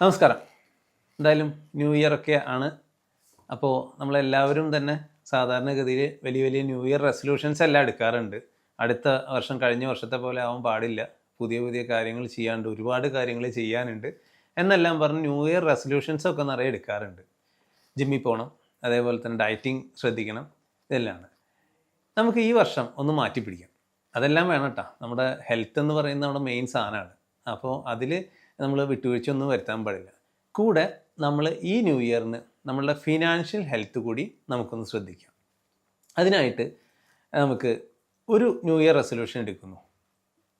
നമസ്കാരം. എന്തായാലും new year ഒക്കെ ആണ്. അപ്പോൾ നമ്മളെല്ലാവരും തന്നെ സാധാരണഗതിയിൽ വലിയ വലിയ ന്യൂ ഇയർ റെസൊല്യൂഷൻസ് എല്ലാം എടുക്കാറുണ്ട്. അടുത്ത വർഷം കഴിഞ്ഞ വർഷത്തെ പോലെ ആവാൻ പാടില്ല. പുതിയ പുതിയ കാര്യങ്ങൾ ചെയ്യാണ്ട് ഒരുപാട് കാര്യങ്ങൾ ചെയ്യാനുണ്ട്. എന്നെല്ലാം പറഞ്ഞ് ന്യൂ ഇയർ റെസൊല്യൂഷൻസ് ഒക്കെ നിറയെ എടുക്കാറുണ്ട്. ജിമ്മിൽ പോകണം അതേപോലെ തന്നെ ഡയറ്റിംഗ് ശ്രദ്ധിക്കണം ഇതെല്ലാമാണ്. നമുക്ക് ഈ വർഷം ഒന്ന് മാറ്റി പിടിക്കാം അതെല്ലാം വേണം കേട്ടോ. നമ്മുടെ ഹെൽത്ത് എന്ന് പറയുന്നത് നമ്മുടെ മെയിൻ സാധനമാണ്. അപ്പോൾ അതിൽ നമ്മൾ വിട്ടുവീഴ്ച ഒന്നും വരുത്താൻ പാടില്ല. കൂടെ നമ്മൾ ഈ ന്യൂ ഇയറിന് നമ്മളുടെ ഫിനാൻഷ്യൽ ഹെൽത്ത് കൂടി നമുക്കൊന്ന് ശ്രദ്ധിക്കാം. അതിനായിട്ട് നമുക്ക് ഒരു ന്യൂ ഇയർ റെസൊല്യൂഷൻ എടുക്കുന്നു.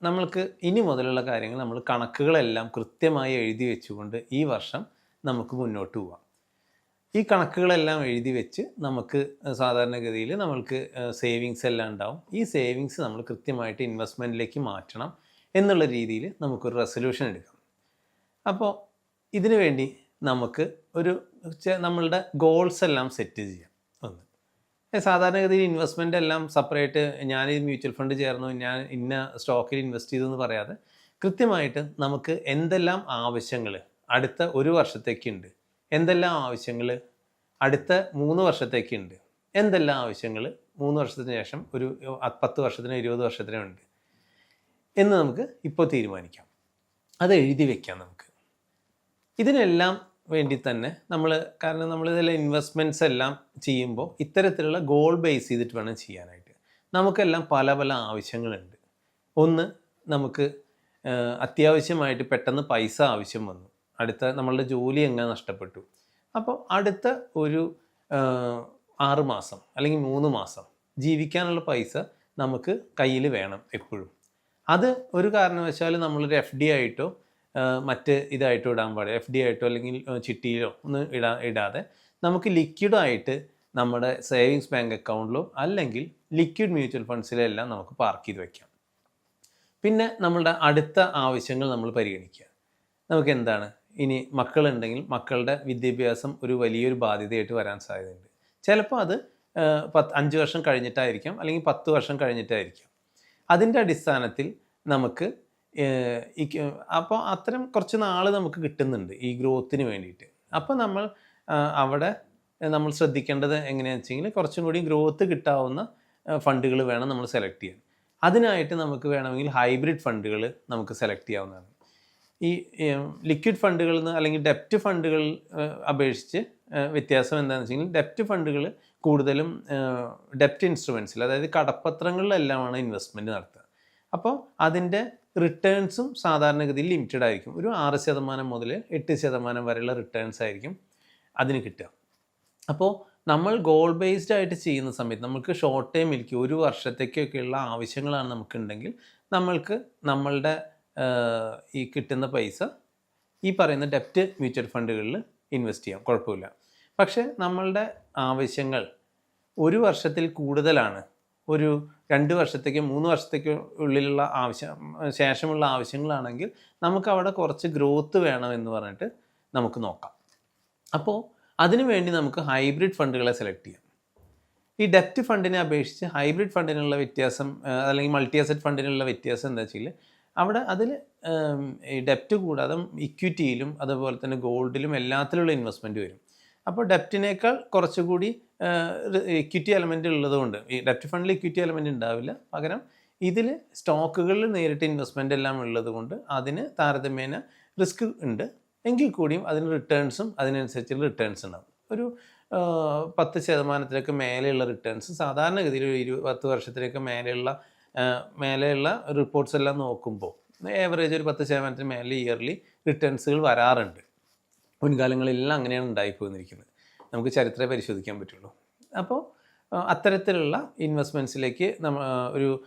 നമ്മൾക്ക് ഇനി മുതലുള്ള കാര്യങ്ങൾ നമ്മൾ കണക്കുകളെല്ലാം കൃത്യമായി എഴുതി വെച്ചുകൊണ്ട് ഈ വർഷം നമുക്ക് മുന്നോട്ട് പോവാം. ഈ കണക്കുകളെല്ലാം എഴുതി വെച്ച് നമുക്ക് സാധാരണഗതിയിൽ നമ്മൾക്ക് സേവിങ്സ് എല്ലാം ഉണ്ടാവും. ഈ സേവിങ്സ് നമ്മൾ കൃത്യമായിട്ട് ഇൻവെസ്റ്റ്മെന്റിലേക്ക് മാറ്റണം എന്നുള്ള രീതിയിൽ നമുക്കൊരു റെസൊല്യൂഷൻ എടുക്കാം. അപ്പോൾ ഇതിനു വേണ്ടി നമുക്ക് ഒരു നമ്മളുടെ ഗോൾസ് എല്ലാം സെറ്റ് ചെയ്യാം. ഒന്ന്. സാധാരണഗതിയിൽ ഇൻവെസ്റ്റ്മെന്റ് എല്ലാം സെപ്പറേറ്റ് ഞാൻ ഈ മ്യൂച്വൽ ഫണ്ട് ചേർന്നു ഞാൻ ഇന്ന സ്റ്റോക്കിൽ ഇൻവെസ്റ്റ് ചെയ്തു എന്ന് പറയാതെ കൃത്യമായിട്ട് നമുക്ക് എന്തെല്ലാം ആവശ്യങ്ങൾ അടുത്ത ഒരു വർഷത്തേക്കുണ്ട് എന്തെല്ലാം ആവശ്യങ്ങൾ അടുത്ത മൂന്ന് വർഷത്തേക്കുണ്ട് എന്തെല്ലാം ആവശ്യങ്ങൾ മൂന്ന് വർഷത്തിന് ശേഷം ഒരു പത്ത് വർഷത്തിനോ ഇരുപത് വർഷത്തിനോ ഉണ്ട് എന്ന് നമുക്ക് ഇപ്പോൾ തീരുമാനിക്കാം. അത് എഴുതി വെക്കാം നമുക്ക്. ഇതിനെല്ലാം വേണ്ടി തന്നെ നമ്മൾ കാരണം നമ്മൾ ഇതിലെ ഇൻവെസ്റ്റ്മെന്റ്സ് എല്ലാം ചെയ്യുമ്പോൾ ഇത്തരത്തിലുള്ള ഗോൾ ബേസ് ചെയ്തിട്ട് വേണം ചെയ്യാനായിട്ട്. നമുക്കെല്ലാം പല പല ആവശ്യങ്ങളുണ്ട്. ഒന്ന് നമുക്ക് അത്യാവശ്യമായിട്ട് പെട്ടെന്ന് പൈസ ആവശ്യം വന്നു. അടുത്ത നമ്മളുടെ ജോലി എങ്ങനെ നഷ്ടപ്പെട്ടു. അപ്പോൾ അടുത്ത ഒരു ആറ് മാസം അല്ലെങ്കിൽ മൂന്ന് മാസം ജീവിക്കാനുള്ള പൈസ നമുക്ക് കയ്യിൽ വേണം എപ്പോഴും. അത് ഒരു കാരണവശാലും നമ്മളൊരു എഫ് ഡി ആയിട്ടോ മറ്റ് ഇതായിട്ടോ ഇടാൻ പാടില്ല. എഫ് ഡി ആയിട്ടോ അല്ലെങ്കിൽ ചിട്ടിയിലോ ഒന്നും ഇടാ ഇടാതെ നമുക്ക് ലിക്വിഡായിട്ട് നമ്മുടെ സേവിങ്സ് ബാങ്ക് അക്കൗണ്ടിലോ അല്ലെങ്കിൽ ലിക്വിഡ് മ്യൂച്വൽ ഫണ്ട്സിലെല്ലാം നമുക്ക് പാർക്ക് ചെയ്ത് വയ്ക്കാം പിന്നെ നമ്മളുടെ അടുത്ത ആവശ്യങ്ങൾ നമ്മൾ പരിഗണിക്കുക. നമുക്ക് എന്താണ്? ഇനി മക്കളുണ്ടെങ്കിൽ മക്കളുടെ വിദ്യാഭ്യാസം ഒരു വലിയൊരു ബാധ്യതയായിട്ട് വരാൻ സാധ്യതയുണ്ട്. ചിലപ്പോൾ അത് പത്ത് അഞ്ച് വർഷം കഴിഞ്ഞിട്ടായിരിക്കാം അല്ലെങ്കിൽ പത്ത് വർഷം കഴിഞ്ഞിട്ടായിരിക്കാം. അതിന്റെ അടിസ്ഥാനത്തിൽ നമുക്ക് അപ്പോൾ അത്തരം കുറച്ച് നാൾ നമുക്ക് കിട്ടുന്നുണ്ട് ഈ ഗ്രോത്തിന് വേണ്ടിയിട്ട്. അപ്പോൾ നമ്മൾ അവിടെ നമ്മൾ ശ്രദ്ധിക്കേണ്ടത് എങ്ങനെയാണെന്ന് വെച്ചെങ്കിൽ കുറച്ചും കൂടി ഗ്രോത്ത് കിട്ടാവുന്ന ഫണ്ടുകൾ വേണം നമ്മൾ സെലക്ട് ചെയ്യാൻ. അതിനായിട്ട് നമുക്ക് വേണമെങ്കിൽ ഹൈബ്രിഡ് ഫണ്ടുകൾ നമുക്ക് സെലക്ട് ചെയ്യാവുന്നതാണ്. ഈ ലിക്വിഡ് ഫണ്ടുകളിൽ നിന്ന് അല്ലെങ്കിൽ ഡെപ്റ്റ് ഫണ്ടുകൾ അപേക്ഷിച്ച് വ്യത്യാസം എന്താണെന്ന് വെച്ചെങ്കിൽ ഡെപ്റ്റ് ഫണ്ടുകൾ കൂടുതലും ഡെപ്റ്റ് ഇൻസ്ട്രുമെൻസിൽ അതായത് കടപ്പത്രങ്ങളിലെല്ലാമാണ് ഇൻവെസ്റ്റ്മെന്റ് നടത്തുക. അപ്പോൾ അതിന്റെ റിട്ടേൺസും സാധാരണഗതിയിൽ ലിമിറ്റഡ് ആയിരിക്കും. ഒരു ആറ് ശതമാനം മുതൽ എട്ട് ശതമാനം വരെയുള്ള റിട്ടേൺസ് ആയിരിക്കും അതിന് കിട്ടുക. അപ്പോൾ നമ്മൾ ഗോൾ ബേസ്ഡ് ആയിട്ട് ചെയ്യുന്ന സമയത്ത് നമുക്ക് ഷോർട്ട് ടൈം ഇരിക്കും ഒരു വർഷത്തേക്കൊക്കെയുള്ള ആവശ്യങ്ങളാണ് നമുക്കുണ്ടെങ്കിൽ നമ്മൾക്ക് നമ്മളുടെ ഈ കിട്ടുന്ന പൈസ ഈ പറയുന്ന ഡെപ്റ്റ് മ്യൂച്വൽ ഫണ്ടുകളിൽ ഇൻവെസ്റ്റ് ചെയ്യാം. കുഴപ്പമില്ല. പക്ഷേ നമ്മളുടെ ആവശ്യങ്ങൾ ഒരു വർഷത്തിൽ കൂടുതലാണ്. ഒരു രണ്ട് വർഷത്തേക്ക് മൂന്ന് വർഷത്തേക്ക് ഉള്ളിലുള്ള ആവശ്യം ശേഷമുള്ള ആവശ്യങ്ങളാണെങ്കിൽ നമുക്ക് അവിടെ കുറച്ച് ഗ്രോത്ത് വേണം എന്ന് പറഞ്ഞിട്ട് നമുക്ക് നോക്കാം. അപ്പോൾ അതിനു വേണ്ടി നമുക്ക് ഹൈബ്രിഡ് ഫണ്ടുകളെ സെലക്ട് ചെയ്യാം. ഈ ഡെപ്റ്റ് ഫണ്ടിനെ അപേക്ഷിച്ച് ഹൈബ്രിഡ് ഫണ്ടിനുള്ള വ്യത്യാസം അല്ലെങ്കിൽ മൾട്ടി അസറ്റ് ഫണ്ടിനുള്ള വ്യത്യാസം എന്താ വെച്ചാൽ അവിടെ അതിൽ ഈ ഡെപ്റ്റ് കൂടാതെ ഇക്വിറ്റിയിലും അതുപോലെ തന്നെ ഗോൾഡിലും എല്ലാത്തിലുള്ള ഇൻവെസ്റ്റ്മെന്റ് വരും. അപ്പോൾ ഡെപ്റ്റിനേക്കാൾ കുറച്ചുകൂടി ഇക്വിറ്റി എലമെന്റ് ഉള്ളതുകൊണ്ട് ഈ ഡെപ്റ്റ് ഫണ്ടിൽ ഇക്വിറ്റി എലമെന്റ് ഉണ്ടാവില്ല. പകരം ഇതിൽ സ്റ്റോക്കുകളിൽ നേരിട്ട് ഇൻവെസ്റ്റ്മെന്റ് എല്ലാം ഉള്ളതുകൊണ്ട് അതിന് താരതമ്യേന റിസ്ക് ഉണ്ട്. എങ്കിൽ കൂടിയും അതിന് റിട്ടേൺസും അതിനനുസരിച്ചുള്ള റിട്ടേൺസ് ഉണ്ടാവും. ഒരു പത്ത് ശതമാനത്തിലേക്ക് മേലെയുള്ള റിട്ടേൺസ് സാധാരണഗതിയിൽ ഒരു ഇരു പത്ത് വർഷത്തിലേക്ക് മേലെയുള്ള മേലെയുള്ള റിപ്പോർട്ട്സ് എല്ലാം നോക്കുമ്പോൾ ഏവറേജ് ഒരു പത്ത് ശതമാനത്തിന് മേലെ ഇയർലി റിട്ടേൺസുകൾ വരാറുണ്ട്. മുൻകാലങ്ങളിലെല്ലാം അങ്ങനെയാണ് ഉണ്ടായിപ്പോന്നിരിക്കുന്നത്. നമുക്ക് ചരിത്രം പരിശോധിക്കാൻ പറ്റുള്ളൂ. അപ്പോൾ അത്തരത്തിലുള്ള ഇൻവെസ്റ്റ്മെന്റ്സിലേക്ക് നമ്മ ഒരു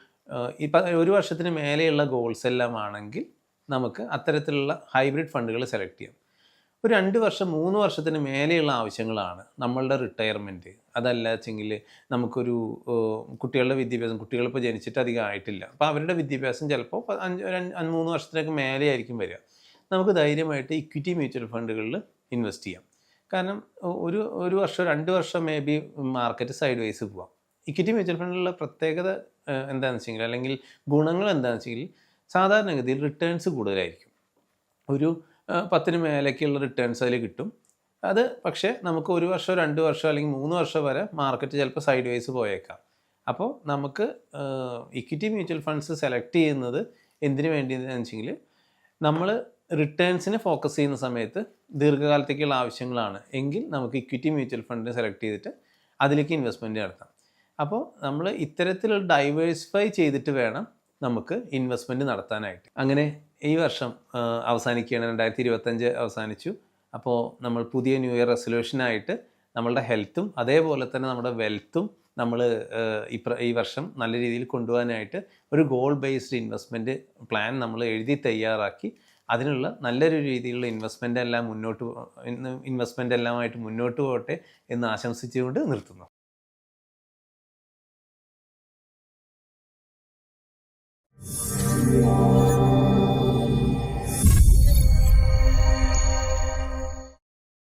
ഒരു വർഷത്തിന് മേലെയുള്ള ഗോൾസ് എല്ലാം ആണെങ്കിൽ നമുക്ക് അത്തരത്തിലുള്ള ഹൈബ്രിഡ് ഫണ്ടുകൾ സെലക്ട് ചെയ്യാം. ഒരു രണ്ട് വർഷം മൂന്ന് വർഷത്തിന് മേലെയുള്ള ആവശ്യങ്ങളാണ് നമ്മളുടെ റിട്ടയർമെന്റ് അതല്ല വെച്ചെങ്കിൽ നമുക്കൊരു കുട്ടികളുടെ വിദ്യാഭ്യാസം കുട്ടികളിപ്പോൾ ജനിച്ചിട്ട് അധികം ആയിട്ടില്ല. അപ്പോൾ അവരുടെ വിദ്യാഭ്യാസം ചിലപ്പോൾ അഞ്ച് മൂന്ന് വർഷത്തിനൊക്കെ മേലെയായിരിക്കും വരിക. നമുക്ക് ധൈര്യമായിട്ട് ഇക്വിറ്റി മ്യൂച്വൽ ഫണ്ടുകളിൽ ഇൻവെസ്റ്റ് ചെയ്യാം. കാരണം ഒരു ഒരു വർഷം രണ്ട് വർഷം may be market side vice പോവാം. ഇക്വിറ്റി മ്യൂച്വൽ ഫണ്ടിലുള്ള പ്രത്യേകത എന്താണെന്ന് വെച്ചെങ്കിൽ അല്ലെങ്കിൽ ഗുണങ്ങൾ എന്താണെന്ന് വെച്ചെങ്കിൽ സാധാരണഗതിയിൽ റിട്ടേൺസ് കൂടുതലായിരിക്കും. ഒരു പത്തിന് മേലേക്കുള്ള റിട്ടേൺസ് അതിൽ കിട്ടും. അത് പക്ഷേ നമുക്ക് ഒരു വർഷം രണ്ട് വർഷം അല്ലെങ്കിൽ മൂന്ന് വർഷം വരെ മാർക്കറ്റ് ചിലപ്പോൾ സൈഡ് വൈസ് പോയേക്കാം. അപ്പോൾ നമുക്ക് ഇക്വിറ്റി മ്യൂച്വൽ ഫണ്ട്സ് സെലക്ട് ചെയ്യുന്നത് എന്തിനു വേണ്ടിയെന്ന് വെച്ചെങ്കിൽ നമ്മൾ റിട്ടേൺസിനെ ഫോക്കസ് ചെയ്യുന്ന സമയത്ത് ദീർഘകാലത്തേക്കുള്ള ആവശ്യങ്ങളാണ്. എങ്കിൽ നമുക്ക് ഇക്വിറ്റി മ്യൂച്വൽ ഫണ്ട് സെലക്ട് ചെയ്തിട്ട് അതിലേക്ക് ഇൻവെസ്റ്റ്മെന്റ് നടത്താം. അപ്പോൾ നമ്മൾ ഇത്തരത്തിലുള്ള ഡൈവേഴ്സിഫൈ ചെയ്തിട്ട് വേണം നമുക്ക് ഇൻവെസ്റ്റ്മെന്റ് നടത്താനായിട്ട്. അങ്ങനെ ഈ വർഷം അവസാനിക്കുകയാണ്. രണ്ടായിരത്തി ഇരുപത്തഞ്ച് അവസാനിച്ചു. അപ്പോൾ നമ്മൾ പുതിയ ന്യൂ ഇയർ റെസൊല്യൂഷനായിട്ട് നമ്മളുടെ ഹെൽത്തും അതേപോലെ തന്നെ നമ്മുടെ വെൽത്തും നമ്മൾ ഇപ്ര ഈ വർഷം നല്ല രീതിയിൽ കൊണ്ടുപോകാനായിട്ട് ഒരു ഗോൾ ബേസ്ഡ് ഇൻവെസ്റ്റ്മെന്റ് പ്ലാൻ നമ്മൾ എഴുതി തയ്യാറാക്കി അതിനുള്ള നല്ലൊരു രീതിയിലുള്ള ഇൻവെസ്റ്റ്മെന്റ് എല്ലാം മുന്നോട്ട് ഇൻവെസ്റ്റ്മെന്റ് എല്ലാമായിട്ട് മുന്നോട്ട് പോകട്ടെ എന്ന് ആശംസിച്ചുകൊണ്ട് നിർത്തുന്നു. Thank